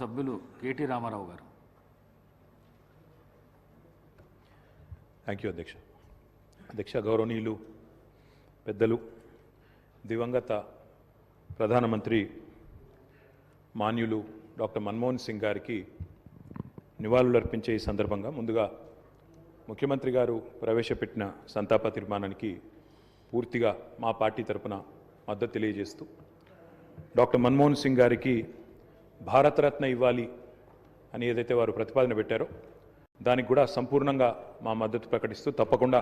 సభ్యులు కేటీ రామారావు గారు. Thank you అధ్యక్ష. అధ్యక్ష గౌరవనీయులు పెద్దలు దివంగత ప్రధానమంత్రి మాన్యులు డాక్టర్ మన్మోహన్ సింగ్ గారికి నివాళులు అర్పించే ఈ సందర్భంగా ముందుగా ముఖ్యమంత్రి గారు ప్రవేశపెట్టిన సంతాప తీర్మానానికి పూర్తిగా మా పార్టీ తరపున మద్దతు తెలియజేస్తూ డాక్టర్ మన్మోహన్ సింగ్ గారికి భారతరత్న ఇవ్వాలి అని ఏదైతే వారు ప్రతిపాదన పెట్టారో దానికి కూడా సంపూర్ణంగా మా మద్దతు ప్రకటిస్తూ తప్పకుండా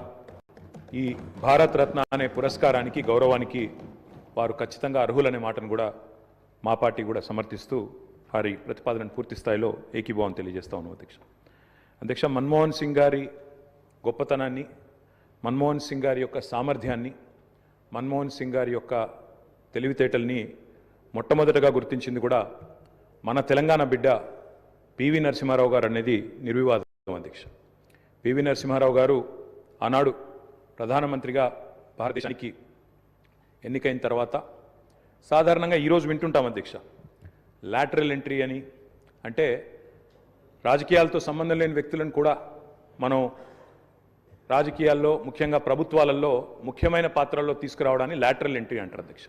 ఈ భారతరత్న అనే పురస్కారానికి గౌరవానికి వారు ఖచ్చితంగా అర్హులనే మాటను కూడా మా పార్టీ కూడా సమర్థిస్తూ వారి ప్రతిపాదనను పూర్తి స్థాయిలో ఏకీభావం తెలియజేస్తా ఉన్నాం అధ్యక్ష. అధ్యక్ష మన్మోహన్ సింగ్ గారి గొప్పతనాన్ని మన్మోహన్ సింగ్ గారి యొక్క సామర్థ్యాన్ని మన్మోహన్ సింగ్ గారి యొక్క తెలివితేటల్ని మొట్టమొదటగా గుర్తించింది కూడా మన తెలంగాణ బిడ్డ పివి నరసింహారావు గారు అనేది నిర్వివాదం అధ్యక్ష. పివి నరసింహారావు గారు ఆనాడు ప్రధానమంత్రిగా భారతదేశానికి ఎన్నికైన తర్వాత సాధారణంగా ఈరోజు వింటుంటాం అధ్యక్ష. లాటరల్ ఎంట్రీ అని అంటే రాజకీయాలతో సంబంధం లేని వ్యక్తులను కూడా మనం రాజకీయాల్లో ముఖ్యంగా ప్రభుత్వాలలో ముఖ్యమైన పాత్రల్లో తీసుకురావడాన్ని లాటరల్ ఎంట్రీ అంటారు అధ్యక్ష.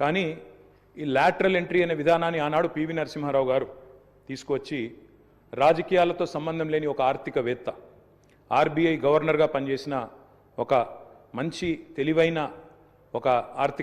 కానీ ఈ లాటరల్ ఎంట్రీ అనే విధానాన్ని ఆనాడు పివి నరసింహారావు గారు తీసుకొచ్చి రాజకీయాలతో సంబంధం లేని ఒక ఆర్థికవేత్త ఆర్బీఐ గవర్నర్గా పనిచేసిన ఒక మంచి తెలివైన ఒక ఆర్థిక